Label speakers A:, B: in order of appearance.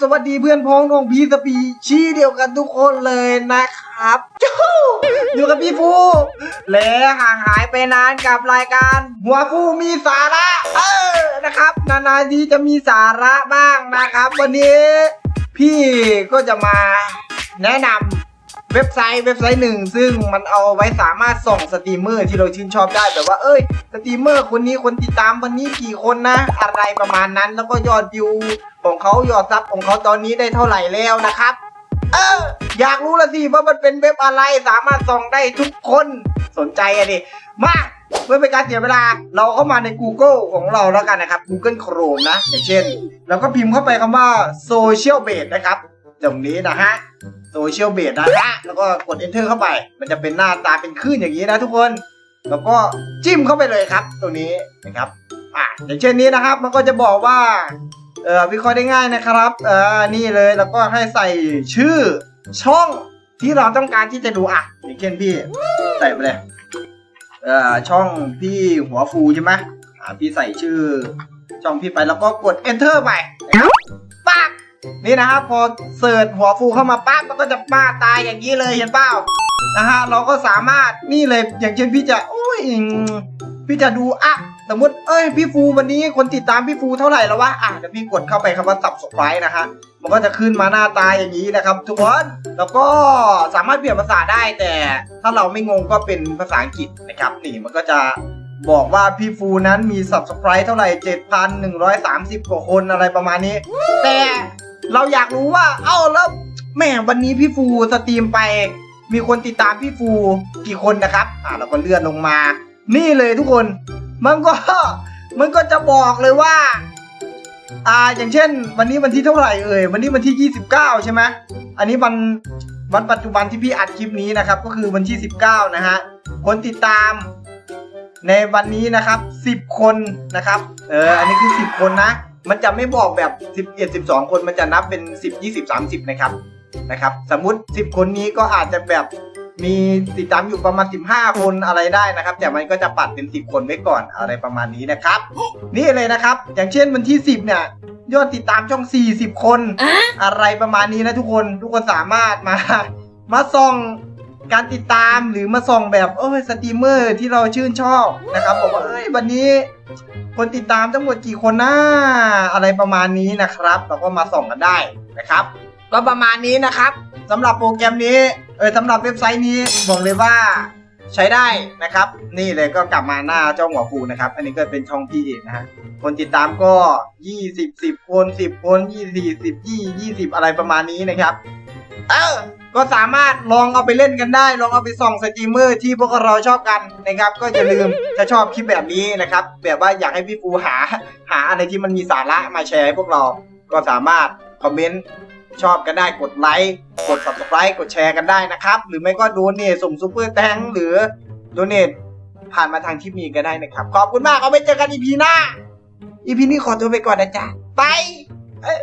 A: สวัสดีเพื่อนพ้องน้องพี่สปีชี้เดียวกันทุกคนเลยนะครับจู้อยู่กับพี่ฟูและห่างหายไปนานกับรายการ หัวฟูมีสาระเออนะครับ นานๆทีจะมีสาระบ้างนะครับ วันนี้ พี่ก็จะมาแนะนำ เว็บไซต์เว็บไซต์หนึ่งซึ่งมันเอาไว้สามารถส่องสตรีมเมอร์ที่เราชื่นชอบได้แบบว่าเอ้ยสตรีมเมอร์คนนี้คนติดตามวันนี้กี่คนนะ อะไรประมาณนั้นแล้วก็ยอดวิวของเขายอดซับของเขาตอนนี้ได้เท่าไหร่แล้วนะครับ เออ อยากรู้ละสิว่ามันเป็นเว็บอะไรสามารถส่องได้ทุกคนสนใจอะดิมาเพื่อเป็นการเสียเวลาเราเข้ามาใน Google ของเราแล้วกันนะครับ Google Chrome นะ อย่างเช่น เราก็พิมพ์เข้าไปคำว่า Social Base นะครับ ตรงนี้นะฮะ Social Base นะฮะแล้วก็กด Enter เข้าไป มันจะเป็นหน้าตาเป็นคลื่นอย่างนี้นะทุกคน แล้วก็จิ้มเข้าไปเลยครับ ตรงนี้นะครับอะอย่างเช่นนี้นะครับ มันก็จะบอกว่าเอ่อวิเคราะห์ได้ง่ายนะครับเอ่อนี่เลยแล้วก็ให้ใส่ชื่อช่องที่เราต้องการที่จะดูอะอย่างเช่นพี่ใส่ไปเลยเอ่อช่องพี่หัวฟูใช่ไหมอ่าพี่ใส่ชื่อช่องพี่ไปแล้วก็กด enter ไปนะครับปั๊บ นี่นะครับพอเสิร์ชหัวฟูเข้ามาปั๊บมันก็จะป้าตายอย่างนี้เลยเห็นเปล่านะฮะเราก็สามารถนี่เลยอย่างเช่นพี่จะโอ้ยพี่จะดูอะสมมติเอ้ยพี่ฟูวันนี้คนติดตามพี่ฟูเท่าไหร่แล้ววะอะเดี๋ยวพี่กดเข้าไปคำว่า subscribe นะฮะมันก็จะขึ้นมาหน้าตาอย่างนี้นะครับ ทุกคนแล้วก็สามารถเปลี่ยนภาษาได้แต่ถ้าเราไม่งงก็เป็นภาษาอังกฤษนะครับนี่มันก็จะบอกว่าพี่ฟูนั้นมี subscribe เท่าไหร่ 7,130 กว่าคนอะไรประมาณนี้ แต่ เราอยากรู้ว่า เอ้าแล้วแหม่วันนี้พี่ฟูสตรีมไป มีคนติดตามพี่ฟูกี่คนนะครับ อ่าเราก็เลื่อนลงมา นี่เลยทุกคน มันก็ มันก็จะบอกเลยว่า อ่าอย่างเช่น วันนี้วันที่เท่าไหร่เอ่ยวันนี้วันที่ 29 ใช่ไหมอันนี้วันวันปัจจุบันที่พี่อัดคลิปนี้นะครับ ก็คือวันที่ 19 นะฮะคนติดตามในวันนี้นะครับ 10 คนนะครับ เออ อันนี้คือ 10 คนนะ มันจะไม่บอกแบบ 11 12 คนมันจะนับเป็น 10 20 30 นะครับนะครับ สมมุติ 10 คนนี้ก็อาจจะแบบมีติดตามอยู่ประมาณ 15 คนอะไรได้นะครับ แต่มันก็จะปัดเป็น 10 คนไว้ก่อนอะไรประมาณนี้นะครับ นี่เลยนะครับ อย่างเช่นวันที่ 10 เนี่ยยอดติดตามช่อง 40 คน อะไรประมาณนี้นะทุกคนทุกคนสามารถมา มาส่องการติดตามหรือมาส่องแบบเอ้ยสตรีมเมอร์ที่เราชื่นชอบนะครับบอกว่าเอ้ยวันนี้ คนติดตามทั้งหมดกี่คนนะอะไรประมาณนี้นะครับ เราก็มาส่องกันได้นะครับ ก็ประมาณนี้นะครับสำหรับโปรแกรมนี้เออสำหรับเว็บไซต์นี้บอกเลยว่าใช้ได้นะครับ นี่เลยก็กลับมาหน้าเจ้าหัวปูนะครับ อันนี้ก็เป็นช่องพี่เองนะฮะคนติดตามก็ 20 10 คน 10 คน 20 10 20 20 อะไรประมาณนี้นะครับ เออ ก็สามารถลองเอาไปเล่นกันได้ ลองเอาไปส่องสตรีมเมอร์ที่พวกเราชอบกันนะครับ ก็อย่าลืมถ้าชอบคลิปแบบนี้นะครับ แบบว่าอยากให้พี่ฟูหา หาอะไรที่มันมีสาระมาแชร์ให้พวกเรา ก็สามารถคอมเมนต์ชอบกันได้กดไลค์กด subscribe กดแชร์กันได้นะครับ หรือไม่ก็โดเนทส่งซูเปอร์แตงหรือโดเนทผ่านมาทางที่มีก็ได้นะครับ ขอบคุณมากเอาไว้เจอกันอีพีหน้าอีพีนี้ขอตัวไปก่อนนะจ๊ะไปเอ้ย